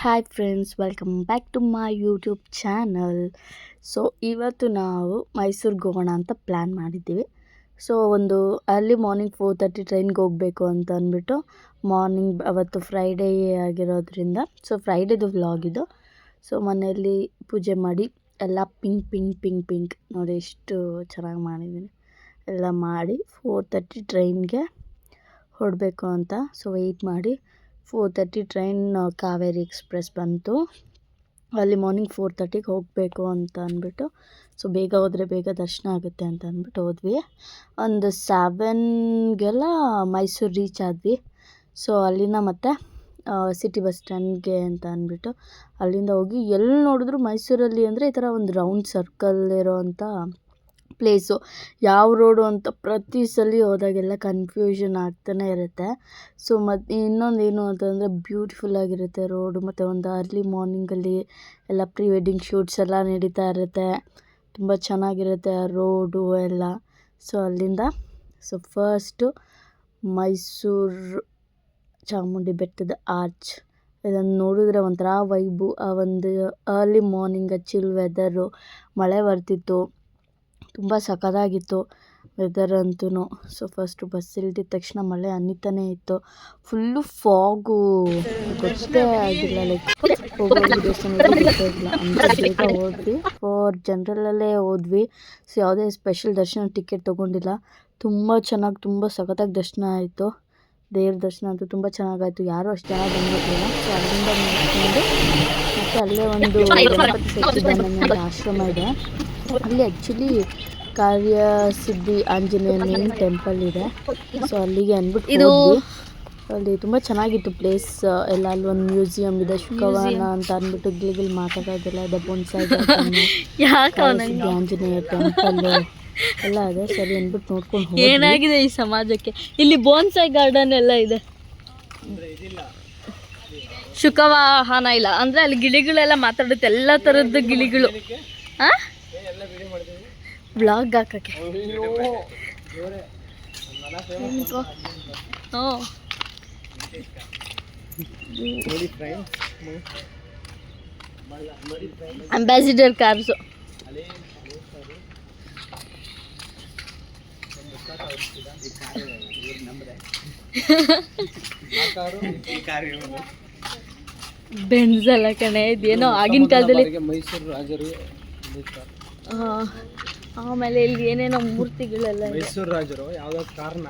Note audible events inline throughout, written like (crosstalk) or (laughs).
Hi friends welcome back to my YouTube channel so ಇವತ್ತು ನಾವು ಮೈಸೂರಿಗೆ ಹೋಗೋಣ ಅಂತ ಪ್ಲ್ಯಾನ್ ಮಾಡಿದ್ದೀವಿ. ಸೊ ಒಂದು ಅರ್ಲಿ ಮಾರ್ನಿಂಗ್ ಫೋರ್ ತರ್ಟಿ ಟ್ರೈನ್ಗೆ ಹೋಗಬೇಕು ಅಂತ ಅಂದ್ಬಿಟ್ಟು ಮಾರ್ನಿಂಗ್ ಅವತ್ತು ಫ್ರೈಡೇ ಆಗಿರೋದ್ರಿಂದ ಸೊ ಫ್ರೈಡೇದು ವ್ಲಾಗ್ ಇದು. ಸೊ ಮನೆಯಲ್ಲಿ ಪೂಜೆ ಮಾಡಿ ಎಲ್ಲ ಪಿಂಕ್ ಪಿಂಕ್ ಪಿಂಕ್ ಪಿಂಕ್ ನೋಡಿ ಎಷ್ಟು ಚೆನ್ನಾಗಿ ಮಾಡಿದ್ದೀನಿ. ಎಲ್ಲ ಮಾಡಿ ಫೋರ್ ತರ್ಟಿ ಟ್ರೈನ್ಗೆ ಹೊಡಬೇಕು ಅಂತ ಸೊ ವೆಯ್ಟ್ ಮಾಡಿ four thirty train Kaveri express ಬಂತು. ಅಲ್ಲಿ ಮಾರ್ನಿಂಗ್ ಫೋರ್ ತರ್ಟಿಗೆ ಹೋಗಬೇಕು ಅಂತ ಅಂದ್ಬಿಟ್ಟು, ಸೊ ಬೇಗ ಹೋದರೆ ಬೇಗ ದರ್ಶನ ಆಗುತ್ತೆ ಅಂತ ಅಂದ್ಬಿಟ್ಟು ಹೋದ್ವಿ. ಒಂದು ಸೆವೆನ್ಗೆಲ್ಲ ಮೈಸೂರು ರೀಚ್ ಆದ್ವಿ. ಸೊ ಅಲ್ಲಿನ ಮತ್ತೆ ಸಿಟಿ ಬಸ್ ಸ್ಟ್ಯಾಂಡ್ಗೆ ಅಂತ ಅಂದ್ಬಿಟ್ಟು, ಅಲ್ಲಿಂದ ಹೋಗಿ ಎಲ್ಲಿ ನೋಡಿದ್ರು ಮೈಸೂರಲ್ಲಿ ಅಂದರೆ ಈ ಥರ ಒಂದು ರೌಂಡ್ ಸರ್ಕಲ್ ಇರೋವಂಥ ಪ್ಲೇಸು. ಯಾವ ರೋಡು ಅಂತ ಪ್ರತಿ ಸಲ ಹೋದಾಗೆಲ್ಲ ಕನ್ಫ್ಯೂಷನ್ ಆಗ್ತಾನೆ ಇರುತ್ತೆ. ಸೊ ಮತ್ತು ಇನ್ನೊಂದು ಏನು ಅಂತಂದರೆ ಬ್ಯೂಟಿಫುಲ್ಲಾಗಿರುತ್ತೆ ರೋಡು. ಮತ್ತು ಒಂದು ಅರ್ಲಿ ಮಾರ್ನಿಂಗಲ್ಲಿ ಎಲ್ಲ ಪ್ರೀ ವೆಡ್ಡಿಂಗ್ ಶೂಟ್ಸ್ ಎಲ್ಲ ನಡೀತಾ ಇರುತ್ತೆ. ತುಂಬ ಚೆನ್ನಾಗಿರುತ್ತೆ ಆ ರೋಡು ಎಲ್ಲ. ಸೊ ಅಲ್ಲಿಂದ ಸೊ ಫಸ್ಟು ಮೈಸೂರು ಚಾಮುಂಡಿ ಬೆಟ್ಟದ ಆರ್ಚ್ ಇದನ್ನು ನೋಡಿದ್ರೆ ಒಂಥರ ವೈಬು ಆ ಒಂದು ಅರ್ಲಿ ಮಾರ್ನಿಂಗ್ ಚಿಲ್ ವೆದರು ಮಳೆ ಬರ್ತಿತ್ತು. ತುಂಬ ಸಖತ್ತಾಗಿತ್ತು ವೆದರ್ ಅಂತೂ ಸೊ ಫಸ್ಟು ಬಸ್ ಇಳಿದ ತಕ್ಷಣ ಮಳೆ ಅನ್ನಿತಾನೇ ಇತ್ತು. ಫುಲ್ಲು ಫಾಗು ಗೊತ್ತೇ ಆಗಿಲ್ಲ ಲೈಕ್ ಹೋದ್ವಿ. ಫಾರ್ ಜನರಲಲ್ಲೇ ಹೋದ್ವಿ. ಸೊ ಯಾವುದೇ ಸ್ಪೆಷಲ್ ದರ್ಶನ ಟಿಕೆಟ್ ತೊಗೊಂಡಿಲ್ಲ. ತುಂಬ ಚೆನ್ನಾಗಿ, ತುಂಬ ಸಖತ್ತಾಗಿ ದರ್ಶನ ಆಯಿತು. ದೇವ್ರ ದರ್ಶನ ಅಂತೂ ತುಂಬ ಚೆನ್ನಾಗಾಯ್ತು. ಯಾರು ಅಷ್ಟು ಜನ ಬಂದಿರಲಿಲ್ಲ ಸೊ ಅಲ್ಲಿಂದ ಮುಗಿಸ್ಕೊಂಡು ಮತ್ತು ಅಲ್ಲೇ ಒಂದು ಗಣಪತಿ ಸಚ್ಚಿದಾನಂದ ಆಶ್ರಮ ಇದೆ. ಅಲ್ಲಿ ಆ್ಯಕ್ಚುಲಿ ಕಾರ್ಯ ಸಿದ್ಧಿ ಆಂಜನೇಯನ ಟೆಂಪಲ್ ಇದೆ. ಸೊ ಅಲ್ಲಿಗೆ ಅಂದ್ಬಿಟ್ಟು ಇದು-. ಅಲ್ಲಿ ತುಂಬ ಚೆನ್ನಾಗಿತ್ತು ಪ್ಲೇಸ್ ಎಲ್ಲ ಅಲ್ಲಿ ಒಂದು ಮ್ಯೂಸಿಯಂ ಇದೆ. ಶುಕವನ ಅಂತ ಅಂದ್ಬಿಟ್ಟು ಗಿಲ್ಗಿಲ್ ಮಾತಾಡೋದಿಲ್ಲ ಇದೆ. ಬೊನ್ಸಾಯಿ (laughs) ಆಂಜನೇಯ ಟೆಂಪಲ್ ಎಲ್ಲ ಇದೆ ಸರಿ ಅಂದ್ಬಿಟ್ಟು ನೋಡ್ಕೊಂಡು ಏನಾಗಿದೆ ಈ ಸಮಾಜಕ್ಕೆ? ಇಲ್ಲಿ ಬೋನ್ಸಾಯ್ ಗಾರ್ಡನ್ ಎಲ್ಲ ಇದೆ. ಶುಕವಾಹನ ಇಲ್ಲ. ಅಂದ್ರೆ ಅಲ್ಲಿ ಗಿಳಿಗಳೆಲ್ಲ ಮಾತಾಡುತ್ತೆ. ಎಲ್ಲ ಥರದ್ದು ಗಿಳಿಗಳು. ಹಾಂ ಬ್ಲಾಗ್ ಹಾಕಕ್ಕೆ? ಹ್ಞೂ. ಅಂಬಾಸಿಡರ್ ಕಾರ್ಸು ಬೆನ್ಸ್ ಅಲ್ಲ ಕಣೆ ಇದೇನೋ ಆಗಿನ ಕಾಲದಲ್ಲಿ. ಮೈಸೂರು ರಾಜರು ಆಮೇಲೆ ಇಲ್ಲಿ ಏನೇನೋ ಮೂರ್ತಿಗಳೆಲ್ಲ ಮೈಸೂರು ರಾಜರು ಯಾವ್ದಾದ್ರು ಕಾರಣ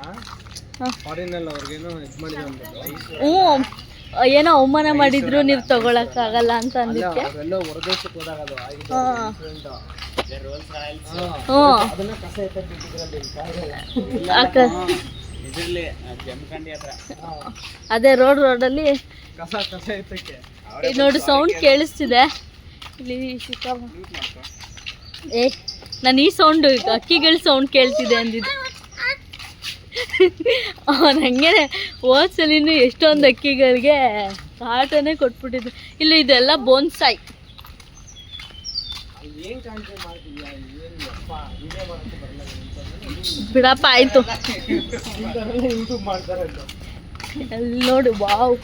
ಹಾ. ಫಾರಿನ್ ಅಲ್ಲಿ ಅವ್ರಿಗೇನೋ ಇದು ಮಾಡಿದ್ರು ಹ್ಞೂ ಏನೋ ಅವಮಾನ ಮಾಡಿದ್ರು ನೀವು ತಗೊಳಕ್ಕಾಗಲ್ಲ ಅಂತ ಅಂದಿದ್ದೆ ಅದು ರೋಡ್ ರೋಡಲ್ಲಿ ನೋಡಿ ಸೌಂಡ್ ಕೇಳಿಸ್ತಿದೆ. ಇಲ್ಲಿ ಏ ನಾನು ಈ ಸೌಂಡ್ ಅಕ್ಕಿಗಳ ಸೌಂಡ್ ಕೇಳ್ತಿದೆ ಅಂದಿದ್ದು. ಅವನು ಹಂಗೆ ಹೋದ್ಸಲಿನೂ ಎಷ್ಟೊಂದು ಅಕ್ಕಿಗಳಿಗೆ ಕಾಟನೇ ಕೊಟ್ಬಿಟ್ಟಿದ್ರು. ಇಲ್ಲಿ ಇದೆಲ್ಲ ಬೋನ್ಸಾಯಿ ಬಿಡಪ್ಪ ಆಯಿತು. ಅಲ್ಲಿ ನೋಡು ವಾವ್.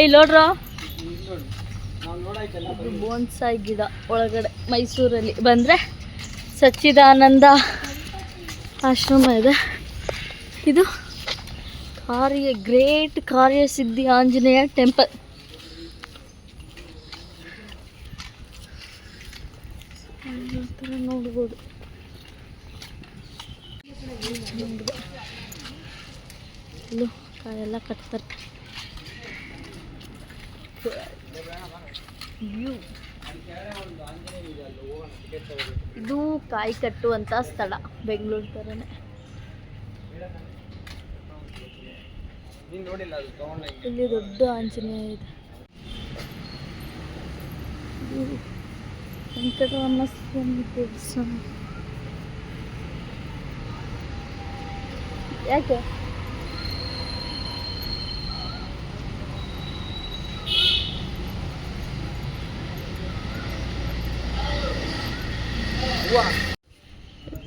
ಏಯ್ ನೋಡ್ರ? ಬೋನ್ಸಾಯ್ ಗಿಡ ಒಳಗಡೆ ಮೈಸೂರಲ್ಲಿ. ಬಂದರೆ ಸಚ್ಚಿದಾನಂದ ಆಶ್ರಮ ಇದೆ. ಇದು ಕಾರ್ಯ, ಗ್ರೇಟ್ ಕಾರ್ಯಸಿದ್ಧಿ ಆಂಜನೇಯ ಟೆಂಪಲ್ ನೋಡ್ಬೋದು. ಇಲ್ಲೂ ಕಾಯೆಲ್ಲ ಕಟ್ತಾರೆ ಇದು ಕಾಯಿ ಕಟ್ಟುವಂಥ ಸ್ಥಳ, ಬೆಂಗಳೂರು ಥರನೇ ನೀನ್ ನೋಡಿಲ್ಲ ಅದು ತಗೊಂಡ ಇಲ್ಲಿ ದೊಡ್ಡ ಆಂಜನೇಯ ಇದೆ. ವೆಂಕಟರಮಣ ಸ್ವಾಮಿ ದೇವಸ್ಥಾನ. ಯಾಕೆ?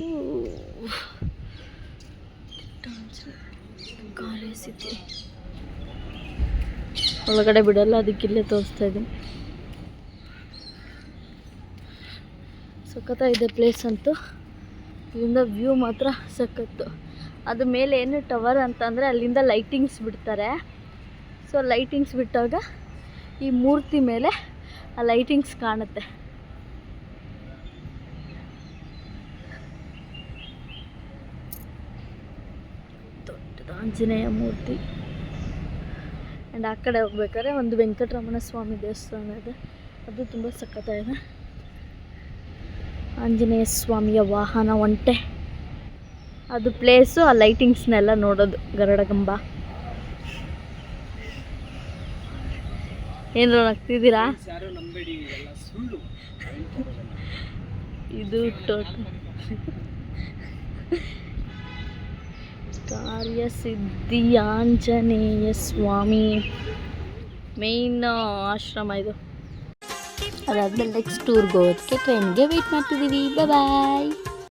ಇದು ಕಾರ್ಯಸಿದ್ಧಿ ಒಳಗಡೆ ಬಿಡಲ್ಲ, ಅದಕ್ಕೆ ಇಲ್ಲೇ ತೋರಿಸ್ತಾ ಇದ್ದೀನಿ. ಇದೆ ಪ್ಲೇಸ್ ಅಂತೂ. ಇಲ್ಲಿಂದ ವ್ಯೂ ಮಾತ್ರ ಸಖತ್ತು. ಅದು ಮೇಲೆ ಏನು ಟವರ್ ಅಂತಂದರೆ ಅಲ್ಲಿಂದ ಲೈಟಿಂಗ್ಸ್ ಬಿಡ್ತಾರೆ. ಸೊ ಲೈಟಿಂಗ್ಸ್ ಬಿಟ್ಟಾಗ ಈ ಮೂರ್ತಿ ಮೇಲೆ ಆ ಲೈಟಿಂಗ್ಸ್ ಕಾಣುತ್ತೆ. ಆಂಜನೇಯ ಮೂರ್ತಿ. ಆ್ಯಂಡ್ ಆ ಕಡೆ ಹೋಗ್ಬೇಕಾದ್ರೆ ಒಂದು ವೆಂಕಟರಮಣ ಸ್ವಾಮಿ ದೇವಸ್ಥಾನ ಇದೆ. ಅದು ತುಂಬ ಸಖತ್ತಾಗಿದೆ. ಆಂಜನೇಯ ಸ್ವಾಮಿಯ ವಾಹನ ಒಂಟೆ. ಅದು ಪ್ಲೇಸು ಆ ಲೈಟಿಂಗ್ಸ್ನೆಲ್ಲ ನೋಡೋದು, ಗರಡಗಂಬ. ಏನಾರು ನಗ್ತಿದ್ದೀರಾ (laughs) ಇದು ಟೋಟಲ್. (laughs) ಕಾರ್ಯಸಿದ್ಧಿ ಆಂಜನೇಯ ಸ್ವಾಮಿ. ಮೇಯ್ನ್ ಆಶ್ರಮ ಇದು. ಅದಾದ್ಮೇಲೆ ನೆಕ್ಸ್ಟ್ ಟೂರ್ಗೆ ಹೋಗೋದಕ್ಕೆ ಟ್ರೈನ್ಗೆ ವೆಯ್ಟ್ ಮಾಡ್ತಿದ್ದೀವಿ ಬಾಯ್